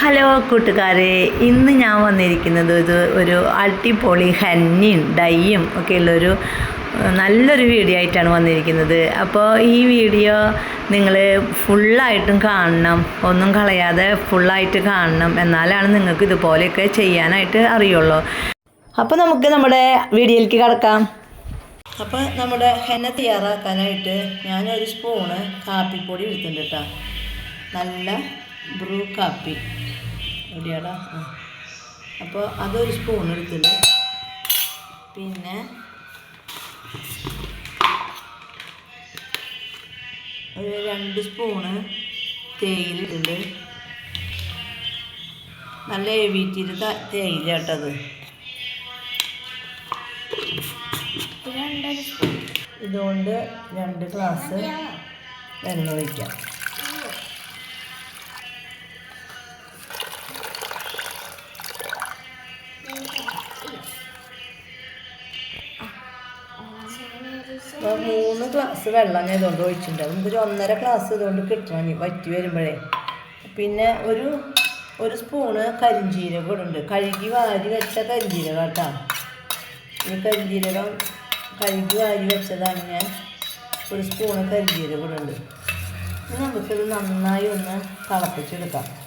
Hello കൂട്ടുകാരെ. ഇന്ന് ഞാൻ വന്നിരിക്കുന്നത് ഇത് ഒരു അടിപൊളി ഹന്നിയും ഡൈയും ഒക്കെ ഉള്ളൊരു നല്ലൊരു വീഡിയോ ആയിട്ടാണ് വന്നിരിക്കുന്നത്. അപ്പോൾ ഈ വീഡിയോ നിങ്ങൾ ഫുള്ളായിട്ടും കാണണം ഒന്നും കളയാതെ ഫുള്ളായിട്ട് കാണണം. എന്നാലാണ് നിങ്ങൾക്ക് ഇതുപോലെയൊക്കെ ചെയ്യാനായിട്ട് അറിയുള്ളൂ. അപ്പോൾ നമുക്ക് നമ്മുടെ വീഡിയോയിലേക്ക് കടക്കാം. അപ്പോൾ നമ്മുടെ ഹെന്ന തയ്യാറാക്കാനായിട്ട് ഞാനൊരു സ്പൂണ് കാപ്പിപ്പൊടി എടുത്തിട്ടുണ്ട് കേട്ടോ. നല്ല ബ്രൂ കാപ്പി. എവിടെയാടാ ആ. അപ്പോൾ അതൊരു സ്പൂൺ എടുത്തിട്ടുണ്ട് പിന്നെ ഒരു രണ്ട് സ്പൂണ് തേയില ഇട്ടുണ്ട് നല്ല എഴുതിയിട്ട് തേയില കേട്ടത് ഇതുകൊണ്ട് രണ്ട് ഗ്ലാസ് വെള്ളം ഒഴിക്കാം. മൂന്ന് ഗ്ലാസ് വെള്ളം ഞാൻ ഇതുകൊണ്ട് ഒഴിച്ചിട്ടുണ്ട്. നമുക്കൊരു ഒന്നര ഗ്ലാസ് ഇതുകൊണ്ട് കിട്ടണം ഇനി വറ്റി വരുമ്പോഴേ. പിന്നെ ഒരു ഒരു സ്പൂണ് കരിഞ്ജീരകം ഇടുന്നുണ്ട്. കഴുകി വാരി വെച്ച കരിഞ്ജീരകം കേട്ടോ. ഈ കരിഞ്ജീരകം കഴുകി വാരി വെച്ചതാണ് ഞാൻ. ഒരു സ്പൂണ് കരിഞ്ജീരകം ഇടുന്നുണ്ട്. നമുക്കിത് നന്നായി ഒന്ന് തിളപ്പിച്ചെടുക്കാം.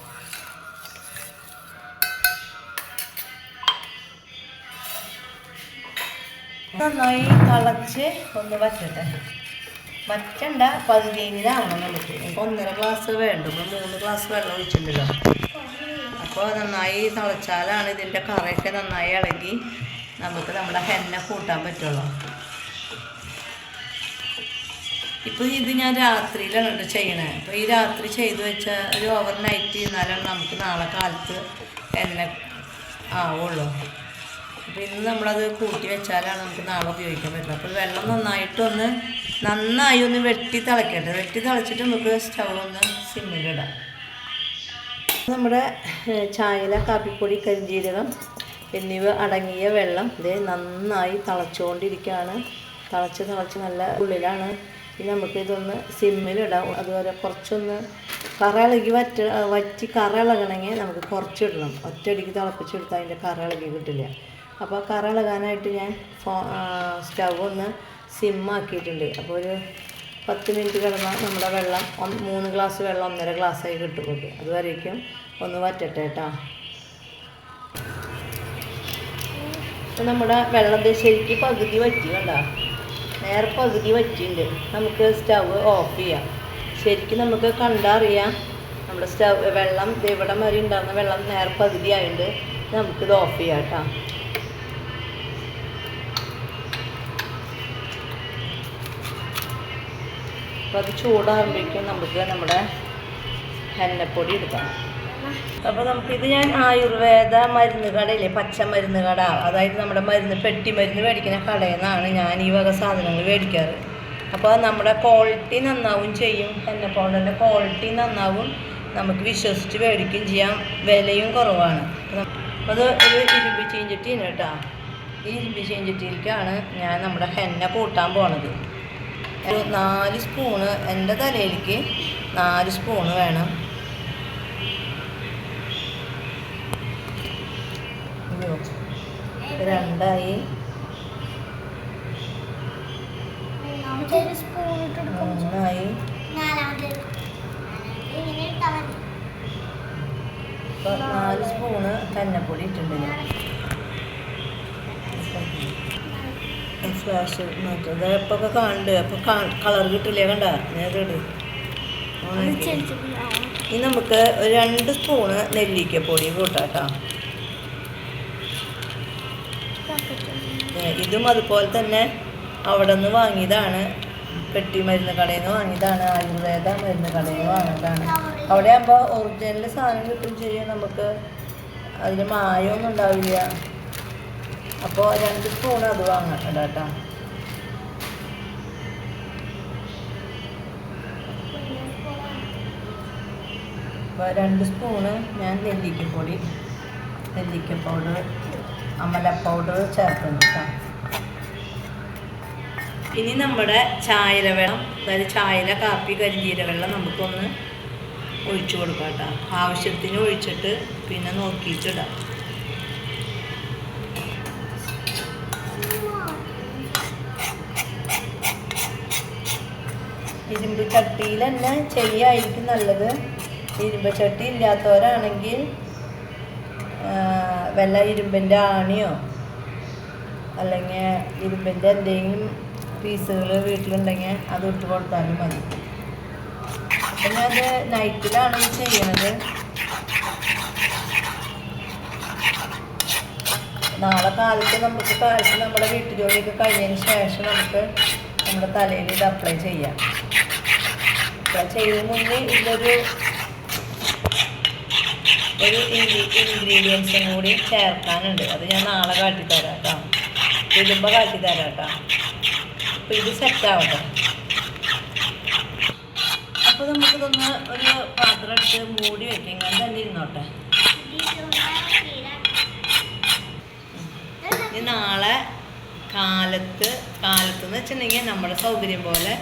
നന്നായി തിളച്ച് ഒന്ന് വറ്റട്ടെ. വറ്റണ്ട പകുതിയിലാവണം നമുക്ക്. ഒന്നര ഗ്ലാസ് വേണ്ട. മൂന്ന് ഗ്ലാസ് വെള്ളം ഒഴിച്ചിട്ടുണ്ടല്ലോ അപ്പോൾ നന്നായി തിളച്ചാലാണ് ഇതിന്റെ കറയൊക്കെ നന്നായി ഇളകി നമുക്ക് നമ്മുടെ ഹെന്ന കൂട്ടാൻ പറ്റുള്ളൂ. ഇപ്പോൾ ഇത് ഞാൻ രാത്രിയിലാണ് കേട്ടോ ചെയ്യണേ. അപ്പോൾ ഈ രാത്രി ചെയ്തു വെച്ച ഒരു ഓവർ നൈറ്റ് ചെയ്യുന്നാലാണ് നമുക്ക് നാളെ കാലത്ത് എണ്ണ ആവുള്ളൂ. അപ്പോൾ ഇന്ന് നമ്മളത് കൂട്ടി വെച്ചാലാണ് നമുക്ക് നാളെ ഉപയോഗിക്കാൻ പറ്റുള്ളൂ അപ്പോൾ വെള്ളം നന്നായിട്ടൊന്ന് നന്നായി ഒന്ന് വെട്ടി തിളക്കട്ടെ. വെട്ടി തിളച്ചിട്ട് നമുക്ക് സ്റ്റൗ ഒന്ന് സിമ്മിലിടാം നമ്മുടെ ചായയില കാപ്പിപ്പൊടി കരിഞ്ജീരകം എന്നിവ അടങ്ങിയ വെള്ളം ഇത് നന്നായി തിളച്ചുകൊണ്ടിരിക്കുകയാണ് തിളച്ച് തിളച്ച് നല്ല ഉള്ളിലാണ്. ഇനി നമുക്ക് ഇതൊന്ന് സിമ്മിലിടാം അതുപോലെ കുറച്ചൊന്ന് കറ ഇളകി വറ്റ വറ്റി കറ ഇളകണമെങ്കിൽ നമുക്ക് കുറച്ചിടണം. ഒറ്റയടിക്ക് തിളപ്പിച്ചെടുത്താൽ അതിന്റെ കറ ഇളകി കിട്ടില്ല. അപ്പോൾ കറ ഇളകാനായിട്ട് ഞാൻ ഫോ സ്റ്റൗ ഒന്ന് സിമ്മാക്കിയിട്ടുണ്ട് അപ്പോൾ ഒരു പത്ത് മിനിറ്റ് കിടന്നാൽ നമ്മുടെ വെള്ളം മൂന്ന് ഗ്ലാസ് വെള്ളം ഒന്നര ഗ്ലാസ്സായി കിട്ടും അതുവരേക്കും ഒന്ന് വറ്റട്ടെ കേട്ടോ. അപ്പോൾ നമ്മുടെ വെള്ളം ശരിക്കും പകുതി വറ്റി കണ്ട? നേരെ പകുതി വറ്റിയിട്ടുണ്ട് നമുക്ക് സ്റ്റവ് ഓഫ് ചെയ്യാം. ശരിക്കും നമുക്ക് കണ്ടറിയാം നമ്മുടെ സ്റ്റവ് വെള്ളം ഇവിടം വരെ ഉണ്ടാകുന്ന വെള്ളം നേരെ പകുതി ആയതുകൊണ്ട് നമുക്കിത് ഓഫ് ചെയ്യാം കേട്ടോ. അപ്പോൾ അത് ചൂടാകുമ്പോഴേക്കും നമുക്ക് നമ്മുടെ ഹെന്നപ്പൊടി എടുക്കാം. അപ്പോൾ നമുക്കിത് ഞാൻ ആയുർവേദ മരുന്ന് കടയില്ലേ പച്ചമരുന്ന് കട. അതായത് നമ്മുടെ മരുന്ന് പെട്ടി മരുന്ന് മേടിക്കുന്ന കടയിൽ നിന്നാണ് ഞാൻ ഈ വക സാധനങ്ങൾ മേടിക്കാറ്. അപ്പോൾ നമ്മുടെ ക്വാളിറ്റി നന്നാവും ചെയ്യും. ഹെന്ന പൗഡറിന്റെ ക്വാളിറ്റി നന്നാവും. നമുക്ക് വിശ്വസിച്ച് മേടിക്കുകയും ചെയ്യാം. വിലയും കുറവാണ്. അത് ഒരു ഇരുമ്പ് ചീഞ്ചട്ടിയാണ് കേട്ടോ. ഈ ഇരുമ്പ് ചീഞ്ചട്ടിയിലേക്കാണ് ഞാൻ നമ്മുടെ ഹെന്ന കൂട്ടാൻ പോണത്. ഒരു നാല് സ്പൂണ് എന്റെ തലയിലേക്ക് നാല് സ്പൂണ് വേണം. രണ്ടായി. മൂന്നായി. നാല് സ്പൂണ് കന്നപ്പൊടി ഇട്ടിട്ടുണ്ട് ഞാൻ. ഫ്ലാഷ് മാറ്റും ഇപ്പൊക്കെ കാണുന്നുണ്ട് അപ്പോൾ കളർ കിട്ടില്ലേ കണ്ട? നേരിട് ഇനി നമുക്ക് ഒരു രണ്ട് സ്പൂണ് നെല്ലിക്കപ്പൊടി പൊടി കേട്ടോ ഏ, ഇതും അതുപോലെ തന്നെ അവിടെ നിന്ന് വാങ്ങിയതാണ്. പെട്ടി മരുന്ന് കടയിൽ നിന്ന് വാങ്ങിയതാണ്. ആയുർവേദ മരുന്ന് കടയിൽ നിന്ന് വാങ്ങിയതാണ്. അവിടെ ആകുമ്പോൾ ഒറിജിനൽ സാധനം കിട്ടും ചെയ്യും. നമുക്ക് അതിന് മായമൊന്നും ഉണ്ടാവില്ല. അപ്പോൾ രണ്ട് സ്പൂൺ അത് വാങ്ങാം കേട്ടോ. അപ്പോൾ രണ്ട് സ്പൂണ് ഞാൻ നെല്ലിക്കപ്പൊടി നെല്ലിക്ക പൗഡർ അമല പൗഡർ ചേർക്കുന്നു കേട്ടോ. ഇനി നമ്മുടെ ചായല വെള്ളം അതായത് ചായല കാപ്പി കരിഞ്ചീര വെള്ളം നമുക്കൊന്ന് ഒഴിച്ചു കൊടുക്കാം കേട്ടോ. ആവശ്യത്തിന് ഒഴിച്ചിട്ട് പിന്നെ നോക്കിയിട്ടിടാം ഇരുമ്പ് ചട്ടിയിൽ തന്നെ ചെയ്യായിരിക്കും നല്ലത്. ഇരുമ്പ് ചട്ടി ഇല്ലാത്തവരാണെങ്കിൽ വല്ല ഇരുമ്പിന്റെ ആണിയോ അല്ലെങ്കിൽ ഇരുമ്പിന്റെ എന്തെങ്കിലും പീസുകൾ വീട്ടിലുണ്ടെങ്കിൽ അത് ഇട്ട് കൊടുത്താലും മതി. അപ്പം ഞാനത് നൈറ്റിലാണ് ചെയ്യുന്നത് നാളെ കാലത്ത് നമുക്ക് കാലത്ത് നമ്മുടെ വീട്ടുജോലിയൊക്കെ കഴിഞ്ഞതിന് ശേഷം നമുക്ക് നമ്മുടെ തലയിൽ ഇത് അപ്ലൈ ചെയ്യാം. അപ്ലൈ ചെയ്യുന്ന മുന്നേ ഇതിലൊരു ഒരു ഇൻഗ്രീഡിയൻസും കൂടി ചേർക്കാനുണ്ട്. അത് ഞാൻ നാളെ കാട്ടിത്തരാം കേട്ടോ. ഇടുമ്പോൾ കാട്ടിത്തരാം കേട്ടോ. അപ്പോൾ ഇത് സെറ്റ് ആവട്ടെ. അപ്പോൾ നമുക്കിതൊന്ന് ഒരു പാത്രം എടുത്ത് മൂടി വെക്കാം. തന്നെ ഇരുന്നോട്ടെ. നാളെ കാലത്ത് കാലത്ത് എന്ന് വെച്ചിട്ടുണ്ടെങ്കിൽ നമ്മുടെ സൗകര്യം പോലെ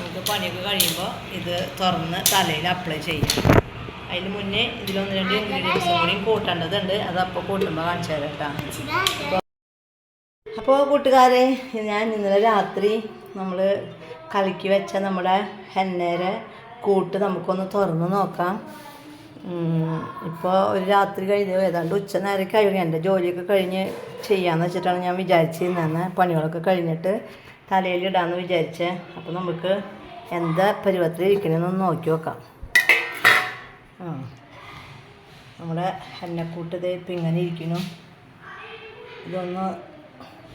നമുക്ക് പണിയൊക്കെ കഴിയുമ്പോൾ ഇത് തുറന്ന് തലയിൽ അപ്ലൈ ചെയ്യാം. അതിന് മുന്നേ ഇതിലൊന്ന് രണ്ട് ഇൻഗ്രീഡിയൻസും കൂടി കൂട്ടേണ്ടതുണ്ട്. അത് അപ്പോൾ കൂട്ടുമ്പോൾ കാണിച്ചു തരാം കേട്ടോ. അപ്പോൾ കൂട്ടുകാരെ ഞാൻ ഇന്നലെ രാത്രി നമ്മൾ കലക്കി വെച്ച നമ്മുടെ ഹെന്നേരെ കൂട്ട് നമുക്കൊന്ന് തുറന്ന് നോക്കാം. ഇപ്പോൾ ഒരു രാത്രി കഴിഞ്ഞ്. ഏതാണ്ട് ഉച്ച നേരം കഴിഞ്ഞു എന്റെ ജോലിയൊക്കെ കഴിഞ്ഞ് ചെയ്യാമെന്ന് വെച്ചിട്ടാണ് ഞാൻ വിചാരിച്ചിരുന്നത് പണികളൊക്കെ കഴിഞ്ഞിട്ട് തലയിലിടാമെന്ന് വിചാരിച്ചേ. അപ്പോൾ നമുക്ക് എന്താ പരുവത്തിൽ ഇരിക്കണമെന്നൊന്ന് നോക്കി നോക്കാം. നമ്മുടെ എണ്ണക്കൂട്ട് ഇതേ ഇപ്പം ഇങ്ങനെ ഇരിക്കുന്നു. ഇതൊന്ന്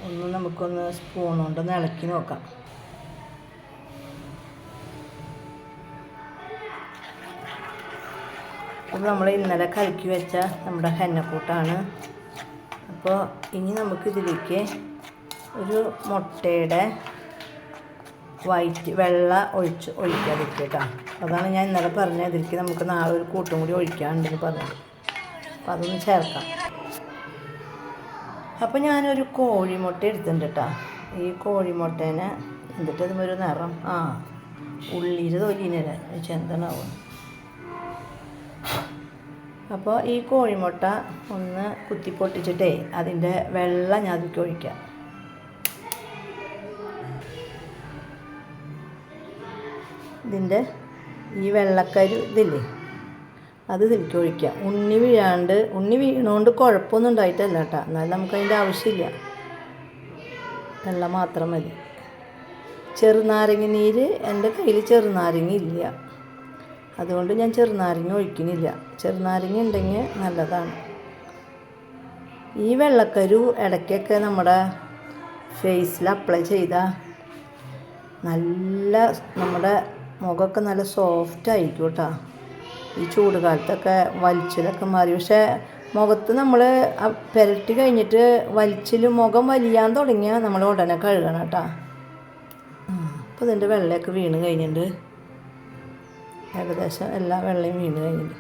ഒന്ന് നമുക്കൊന്ന് സ്പൂൺ കൊണ്ടൊന്ന് ഇളക്കി നോക്കാം. അത് നമ്മൾ ഇന്നലെ കലക്കി വെച്ച നമ്മുടെ ഹെന്നക്കൂട്ടാണ് അപ്പോൾ ഇനി നമുക്ക് ഇതിലേക്ക് ഒരു മുട്ടയുടെ വൈറ്റ് വെള്ള ഒഴിച്ച് ഒഴിക്കാതിരിക്കുക കേട്ടോ അതാണ് ഞാൻ ഇന്നലെ പറഞ്ഞത്. ഇതിലേക്ക് നമുക്ക് നാളെ ഒരു കൂട്ടും കൂടി ഒഴിക്കാനുണ്ടെന്ന് പറഞ്ഞത്. അപ്പം അതൊന്ന് ചേർക്കാം. അപ്പോൾ ഞാനൊരു കോഴിമുട്ട എടുത്തിട്ടുണ്ട് കേട്ടോ ഈ കോഴിമുട്ടേനെ എന്നിട്ട് ഒരു നിറം ആ ഉള്ളിയിൽ തൊലിനല്ലേ ചെന്തണാവും അപ്പോൾ ഈ കോഴിമുട്ട ഒന്ന് കുത്തി പൊട്ടിച്ചിട്ടേ അതിന്റെ വെള്ളം ഞാൻ അതിലേക്ക് ഒഴിക്കാം. ഇതിന്റെ ഈ വെള്ളക്കരു ഇതില്ലേ? അത് ഇതിലേക്ക് ഒഴിക്കുക. ഉണ്ണി വീഴാണ്ട് ഉണ്ണി വീണുകൊണ്ട് കുഴപ്പമൊന്നും ഉണ്ടായിട്ടല്ല കേട്ടോ. എന്നാലും നമുക്ക് അതിന്റെ ആവശ്യമില്ല. വെള്ളം മാത്രം മതി. ചെറുനാരങ്ങ നീര് എന്റെ കയ്യിൽ ചെറുനാരങ്ങ ഇല്ല അതുകൊണ്ട് ഞാൻ ചെറുനാരങ്ങ ഒഴിക്കുന്നില്ല ചെറുനാരങ്ങ ഉണ്ടെങ്കിൽ നല്ലതാണ്. ഈ വെള്ളക്കരു ഇടയ്ക്കൊക്കെ നമ്മുടെ ഫേസിൽ അപ്ലൈ ചെയ്താൽ നല്ല നമ്മുടെ മുഖമൊക്കെ നല്ല സോഫ്റ്റ് ആയിരിക്കും കേട്ടോ ഈ ചൂട് കാലത്തൊക്കെ വലിച്ചിലൊക്കെ മാറി. പക്ഷേ മുഖത്ത് നമ്മൾ പുരട്ടി കഴിഞ്ഞിട്ട് വലിച്ചിൽ മുഖം വലിയാൻ തുടങ്ങിയാൽ നമ്മൾ ഉടനെ കഴുകണം കേട്ടോ അപ്പോൾ ഇതിന്റെ വെള്ളമൊക്കെ വീണ് കഴിഞ്ഞിട്ടുണ്ട് ഏകദേശം എല്ലാ വെള്ളയും വീണ് കഴിഞ്ഞിട്ടുണ്ട്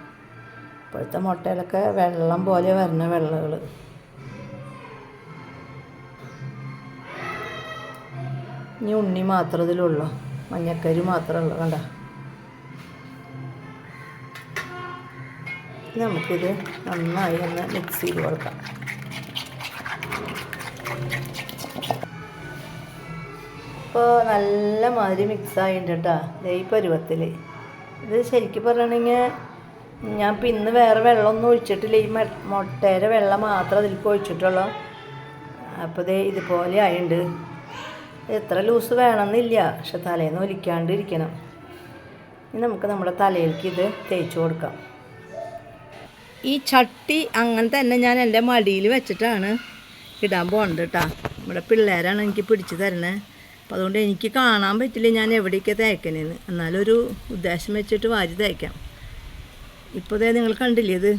ഇപ്പോഴത്തെ മുട്ടയിലൊക്കെ വെള്ളം പോലെ വരുന്ന വെള്ളകൾ ഇനി ഉണ്ണി മാത്രം ഇതിലുള്ളൂ. മഞ്ഞക്കരി മാത്രമേ ഉള്ളൂ കണ്ട നമുക്കിത് നന്നായി ഒന്ന് മിക്സ് ചെയ്ത് കൊടുക്കാം. ഇപ്പോൾ നല്ല മാതിരി മിക്സ് ആയിട്ടുണ്ട് കേട്ടോ ഈ പരുവത്തിൽ ഇത് ശരിക്കും പറയണെങ്കിൽ ഞാൻ പിന്നെ വേറെ വെള്ളമൊന്നും ഒഴിച്ചിട്ടില്ല. ഈ മുട്ടയുടെ വെള്ളം മാത്രം അതിലേക്ക് ഒഴിച്ചിട്ടുള്ളൂ. അപ്പോൾ ദേ ഇതുപോലെ ആയിട്ടുണ്ട് എത്ര ലൂസ് വേണമെന്നില്ല. പക്ഷെ തലേന്ന് ഒലിക്കാണ്ട് ഇരിക്കണം ഇനി നമുക്ക് നമ്മുടെ തലയിലേക്ക് ഇത് തേച്ച് കൊടുക്കാം. ഈ ചട്ടി അങ്ങനെ തന്നെ ഞാൻ എന്റെ മടിയിൽ വെച്ചിട്ടാണ് ഇടാൻ പോകുന്നത് കേട്ടോ നമ്മുടെ പിള്ളേരാണ് എനിക്ക് പിടിച്ച് തരണേ അപ്പോൾ അതുകൊണ്ട് എനിക്ക് കാണാൻ പറ്റില്ല ഞാൻ എവിടേക്ക് തേക്കണേന്ന്. എന്നാലും ഒരു ഉദ്ദേശം വെച്ചിട്ട് വാരി തേക്കാം. ഇപ്പോൾ നിങ്ങൾ കണ്ടില്ലേ ഇത്.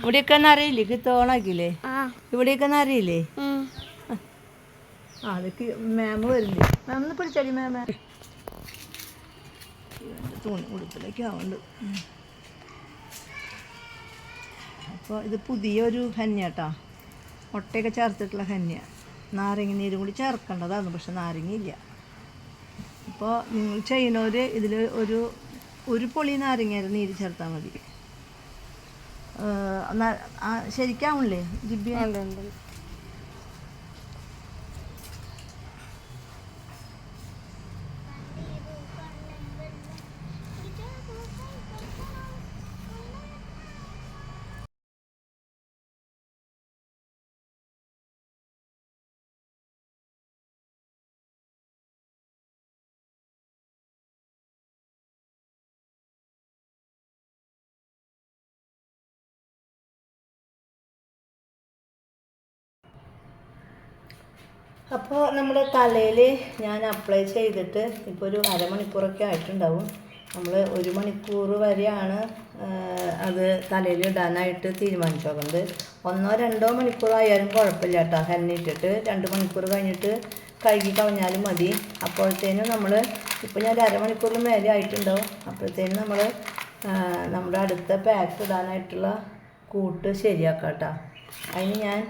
ഇവിടെയൊക്കെ അറിയില്ലേ? കിത്തോണാക്കില്ലേ ഇവിടെയൊക്കെ അറിയില്ലേ? അതൊക്കെ മാമ വരില്ലേ മാം ഒന്ന് പിടിച്ചടി മാമ തുണി ഉടുപ്പിലേക്ക് ആവുന്നുണ്ട്. അപ്പോൾ ഇത് പുതിയൊരു ഹന്യാട്ടാ മുട്ടയൊക്കെ ചേർത്തിട്ടുള്ള ഹന്യ. നാരങ്ങ നീരും കൂടി ചേർക്കേണ്ടതാണ് പക്ഷെ നാരങ്ങ ഇല്ല. അപ്പോൾ നിങ്ങൾ ചെയ്യുന്നവർ ഇതിൽ ഒരു ഒരു പൊളി നാരങ്ങ നീര് ചേർത്താൽ മതി. ശരിക്കാവണില്ലേ ജിബി അപ്പോൾ നമ്മൾ തലയിൽ ഞാൻ അപ്ലൈ ചെയ്തിട്ട് ഇപ്പോൾ ഒരു അരമണിക്കൂറൊക്കെ ആയിട്ടുണ്ടാവും. നമ്മൾ ഒരു മണിക്കൂർ വരെയാണ് അത് തലയിൽ ഇടാനായിട്ട് തീരുമാനിച്ചോക്കുന്നത് ഒന്നോ രണ്ടോ മണിക്കൂറായാലും കുഴപ്പമില്ല കേട്ടോ ഹെന്നിട്ടിട്ട് രണ്ട് മണിക്കൂർ കഴിഞ്ഞിട്ട് കഴുകി കളഞ്ഞാലും മതി. അപ്പോഴത്തേനും നമ്മൾ ഇപ്പോൾ ഞാൻ ഒരു അരമണിക്കൂറിന് മേലെ ആയിട്ടുണ്ടാവും. അപ്പോഴത്തേനും നമ്മൾ നമ്മുടെ അടുത്ത പാക്ക് ഇടാനായിട്ടുള്ള കൂട്ട് ശരിയാക്കാം കേട്ടോ അതിന് ഞാൻ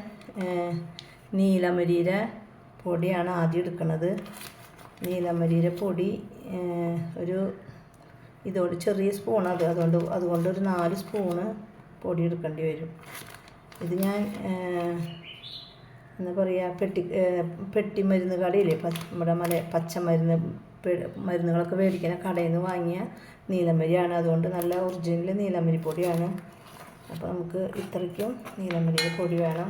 നീലമരീര പൊടിയാണ് ആദ്യം എടുക്കുന്നത് നീലമരിയുടെ പൊടി ഒരു ഇതോട് ചെറിയ സ്പൂണത് അത്. അതുകൊണ്ട് അതുകൊണ്ട് ഒരു നാല് സ്പൂണ് പൊടി എടുക്കേണ്ടി വരും. ഇത് ഞാൻ എന്താ പറയുക പെട്ടി പെട്ടി മരുന്ന് കടയില്ലേ? നമ്മുടെ മല പച്ചമരുന്ന് മരുന്നുകളൊക്കെ മേടിക്കുന്ന കടയിൽ നിന്ന് വാങ്ങിയ നീലമരിയാണ് അതുകൊണ്ട് നല്ല ഒറിജിനൽ നീലമരി പൊടിയാണ്. അപ്പോൾ നമുക്ക് ഇത്രയ്ക്കും നീലമരിയുടെ പൊടി വേണം.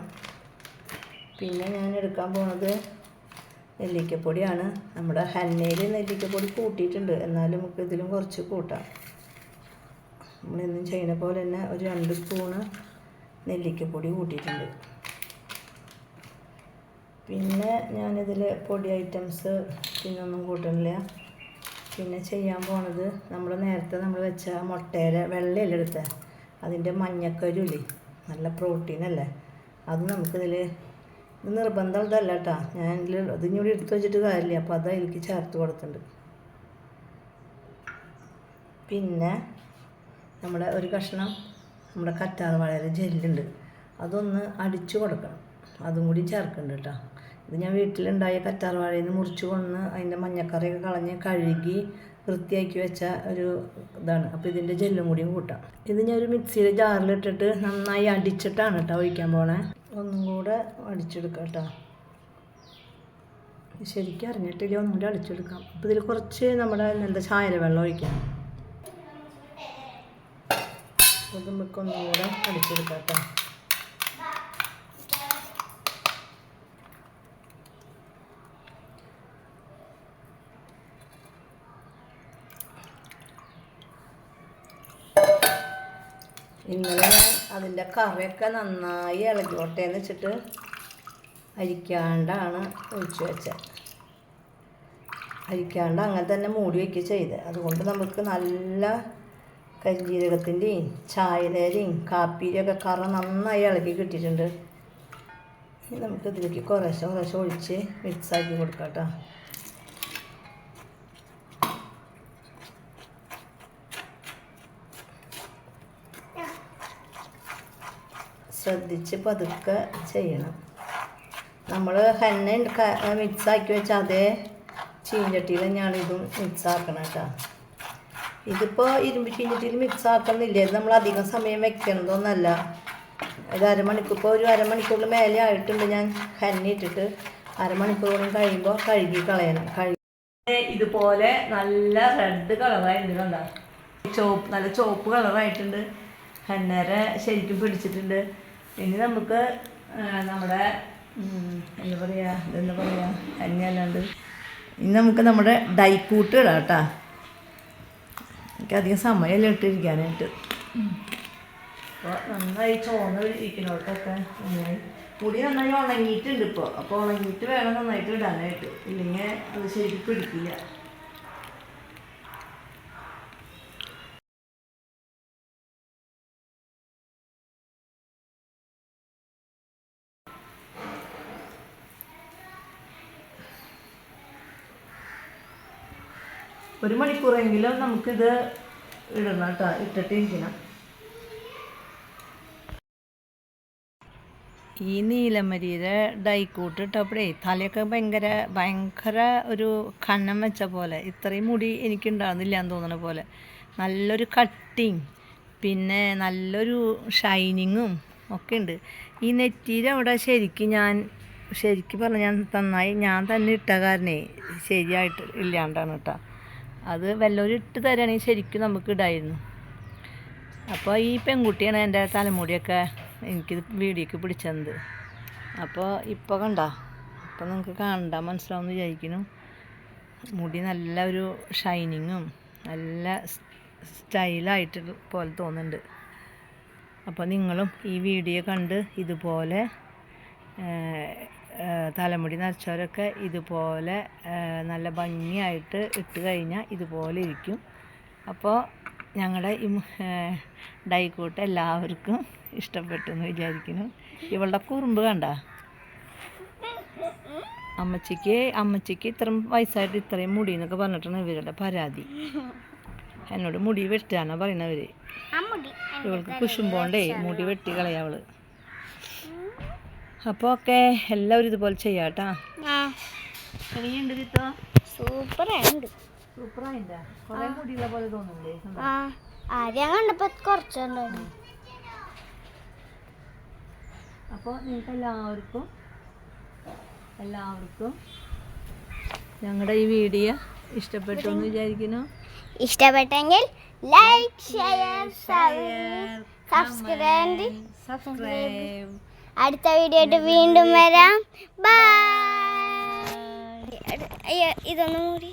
പിന്നെ ഞാൻ എടുക്കാൻ പോണത് നെല്ലിക്കപ്പൊടിയാണ്. നമ്മുടെ ഹന്നയിൽ നെല്ലിക്കപ്പൊടി കൂട്ടിയിട്ടുണ്ട്. എന്നാലും നമുക്ക് ഇതിലും കുറച്ച് കൂട്ടാം. നമ്മളെന്നും ചെയ്യുന്ന പോലെ തന്നെ ഒരു രണ്ട് സ്പൂണ് നെല്ലിക്കപ്പൊടി കൂട്ടിയിട്ടുണ്ട്. പിന്നെ ഞാനിതിൽ പൊടി ഐറ്റംസ് പിന്നെ ഒന്നും കൂട്ടണില്ല. പിന്നെ ചെയ്യാൻ പോണത് നമ്മൾ നേരത്തെ നമ്മൾ വെച്ച മുട്ടയുടെ വെള്ളയല്ല എടുത്ത? അതിന്റെ മഞ്ഞക്കരുല്ലേ? നല്ല പ്രോട്ടീൻ അല്ലേ അത് നമുക്കിതിൽ ഇത് നിർബന്ധമുള്ളതല്ല കേട്ടോ ഞാൻ ഇതിൽ കൂടി എടുത്തു വെച്ചിട്ട് കാര്യമില്ല. അപ്പോൾ അതാ എനിക്ക് ചേർത്ത് കൊടുത്തിട്ടുണ്ട് പിന്നെ നമ്മുടെ ഒരു കഷ്ണം നമ്മുടെ കറ്റാർ വാഴയുടെ ജെല്ലുണ്ട്. അതൊന്ന് അടിച്ചു കൊടുക്കണം. അതും കൂടി ചേർക്കുന്നുണ്ട് കേട്ടോ ഇത് ഞാൻ വീട്ടിലുണ്ടായ കറ്റാർ വാഴയിൽ നിന്ന് മുറിച്ച് കൊണ്ടുവന്ന് അതിന്റെ മഞ്ഞക്കറിയൊക്കെ കളഞ്ഞ് കഴുകി വൃത്തിയാക്കി വെച്ച ഒരു ഇതാണ്. അപ്പോൾ ഇതിന്റെ ജെല്ലും കൂടിയും കൂട്ടാം. ഇത് ഞാൻ ഒരു മിക്സിയുടെ ജാറിലിട്ടിട്ട് നന്നായി അടിച്ചിട്ടാണ് കേട്ടോ ഒഴിക്കാൻ പോണേ. ഒന്നും കൂടെ അടിച്ചെടുക്കാം കേട്ടോ. ശരിക്കും അറിഞ്ഞിട്ടില്ല ഒന്നും കൂടെ അടിച്ചെടുക്കാം. അപ്പോൾ ഇതിൽ കുറച്ച് നമ്മുടെ എന്താ ചായല വെള്ളം ഒഴിക്കാം അത് നമുക്ക് ഒന്നും കൂടെ അടിച്ചെടുക്കാം കേട്ടോ. ഇന്നലെ അതിന്റെ കറിയൊക്കെ നന്നായി ഇളകിയോട്ടെ എന്ന് വെച്ചിട്ട് അരിക്കാണ്ടാണ് ഒഴിച്ചു വെച്ചത്. അരിക്കാണ്ട് അങ്ങനെ തന്നെ മൂടി വയ്ക്കുക ചെയ്തത് അതുകൊണ്ട് നമുക്ക് നല്ല കരിഞ്ജീരകത്തിന്റെയും ചായതേരയും കാപ്പിയിലൊക്കെ കറ നന്നായി ഇളക്കി കിട്ടിയിട്ടുണ്ട്. നമുക്ക് ഇതിലേക്ക് കുറേശ്ശെ കുറേശ്ശെ ഒഴിച്ച് മിക്സാക്കി കൊടുക്കാം കേട്ടോ. ശ്രദ്ധിച്ച് പതുക്കെ ചെയ്യണം. നമ്മൾ ഹെന്ന മിക്സാക്കി വെച്ച അതേ ചീഞ്ചട്ടിയിൽ തന്നെയാണ് ഇതും മിക്സ് ആക്കണം കേട്ടോ ഇതിപ്പോൾ ഇരുമ്പ് ചീഞ്ചട്ടിയിൽ മിക്സ് ആക്കുന്നില്ല ഇത് നമ്മൾ അധികം സമയം വെക്കണതൊന്നല്ല. ഒരു അരമണിക്കൂർ ഇപ്പോൾ ഒരു അരമണിക്കൂറിൽ മേലെ ആയിട്ടുണ്ട് ഞാൻ ഹെന്ന ഇട്ടിട്ട്. കഴിയുമ്പോൾ കഴുകി കളയണം. കഴുകി ഇതുപോലെ നല്ല റെഡ് കളറായിട്ടുണ്ട് കണ്ട? ചോപ്പ് നല്ല ചോപ്പ് കളറായിട്ടുണ്ട്. ഹന്നര ശരിക്കും പിടിച്ചിട്ടുണ്ട്. ഇനി നമുക്ക് നമ്മുടെ എന്താ പറയുക ഇതെന്താ പറയുക അന്യല്ലാണ്ട് ഇനി നമുക്ക് നമ്മുടെ ഡൈക്കൂട്ട് ഇടാം കേട്ടോ. എനിക്കധികം സമയമല്ല ഇട്ടിരിക്കാനായിട്ട്. അപ്പോൾ നന്നായി ചോന്ന് ഇരിക്കണോട്ടൊക്കെ. നന്നായി. മുടി നന്നായി ഉണങ്ങിയിട്ടുണ്ട് ഇപ്പോൾ അപ്പോൾ ഉണങ്ങിയിട്ട് വേണം നന്നായിട്ട് ഇടാനായിട്ട്. ഇല്ലെങ്കിൽ അത് ശരിക്കും പിടിക്കില്ല. ഒരു മണിക്കൂറെങ്കിലും നമുക്കിത് ഇടണം കേട്ടോ ഇട്ടിട്ട് ഇരിക്കണം. ഈ നീലമരിയുടെ ഡൈക്കൂട്ട് ഇട്ടപ്പോഴേ തലയൊക്കെ ഭയങ്കര ഭയങ്കര ഒരു കണ്ണം വെച്ച പോലെ ഇത്രയും മുടി എനിക്കുണ്ടാകുന്നില്ല എന്ന് തോന്നണ പോലെ. നല്ലൊരു കട്ടിങ് പിന്നെ നല്ലൊരു ഷൈനിങ്ങും ഒക്കെ ഉണ്ട്. ഈ നെറ്റിയുടെ അവിടെ ശരിക്കും ഞാൻ ശരിക്കും പറഞ്ഞാൽ നന്നായി ഞാൻ തന്നെ ഇട്ട കാരണേ ശരിയായിട്ട് ഇല്ലാണ്ടാണ് കേട്ടോ. അത് വല്ലവരും ഇട്ട് തരാണെങ്കിൽ ശരിക്കും നമുക്ക് ഇടായിരുന്നു. അപ്പോൾ ഈ പെൺകുട്ടിയാണ് എന്റെ തലമുടിയൊക്കെ എനിക്ക് വീഡിയോക്ക് പിടിച്ചത്. അപ്പോൾ ഇപ്പോൾ കണ്ട? അപ്പോൾ നിങ്ങൾക്ക് കാണണ്ട മനസ്സിലാവുമെന്ന് വിചാരിക്കുന്നു. മുടി നല്ല ഒരു ഷൈനിങ്ങും നല്ല സ്റ്റൈലായിട്ട് പോലെ തോന്നുന്നുണ്ട്. അപ്പോൾ നിങ്ങളും ഈ വീഡിയോ കണ്ട് ഇതുപോലെ തലമുടി നരച്ചവരൊക്കെ ഇതുപോലെ നല്ല ഭംഗിയായിട്ട് ഇട്ട് കഴിഞ്ഞാൽ ഇതുപോലെ ഇരിക്കും. അപ്പോൾ ഞങ്ങളുടെ ഈ ഡൈക്കൂട്ട് എല്ലാവർക്കും ഇഷ്ടപ്പെട്ടു എന്ന് വിചാരിക്കുന്നു. ഇവളുടെ കുറുമ്പ് കണ്ട? അമ്മച്ചിക്ക് അമ്മച്ചിക്ക് ഇത്രയും വയസ്സായിട്ട് ഇത്രയും മുടി എന്നൊക്കെ പറഞ്ഞിട്ടാണ് ഇവരുടെ പരാതി. എന്നോട് മുടി വെട്ടാനാ പറയണവര് ഇവൾക്ക് കുശുമ്പോണ്ടേ മുടി വെട്ടി കളയാവൾ അപ്പോൾ ഓക്കെ എല്ലാവരും ഇതുപോലെ ചെയ്യാട്ടാ. എങ്ങനെയുണ്ട് ചിത്തോ സൂപ്പറായിട്ടാ കുറേ മുടിയുള്ള പോലെ തോന്നുന്നില്ലേ ആ. ആദ്യം കണ്ടപ്പോൾ കുറച്ചുണ്ടായിരുന്നു അപ്പോൾ നിങ്ങൾക്ക് എല്ലാവർക്കും എല്ലാവർക്കും ഞങ്ങളുടെ ഈ വീഡിയോ ഇഷ്ടപ്പെട്ടു എന്ന് വിചാരിക്കുന്നു? ഇഷ്ടപ്പെട്ടെങ്കിൽ ലൈക്ക് ഷെയർ സബ്സ്ക്രൈബ് സബ്സ്ക്രൈബ് അടുത്ത വീഡിയോ ആയിട്ട് വീണ്ടും വരാം. ബൈ അയ്യോ ഇതൊന്നും കൂടി.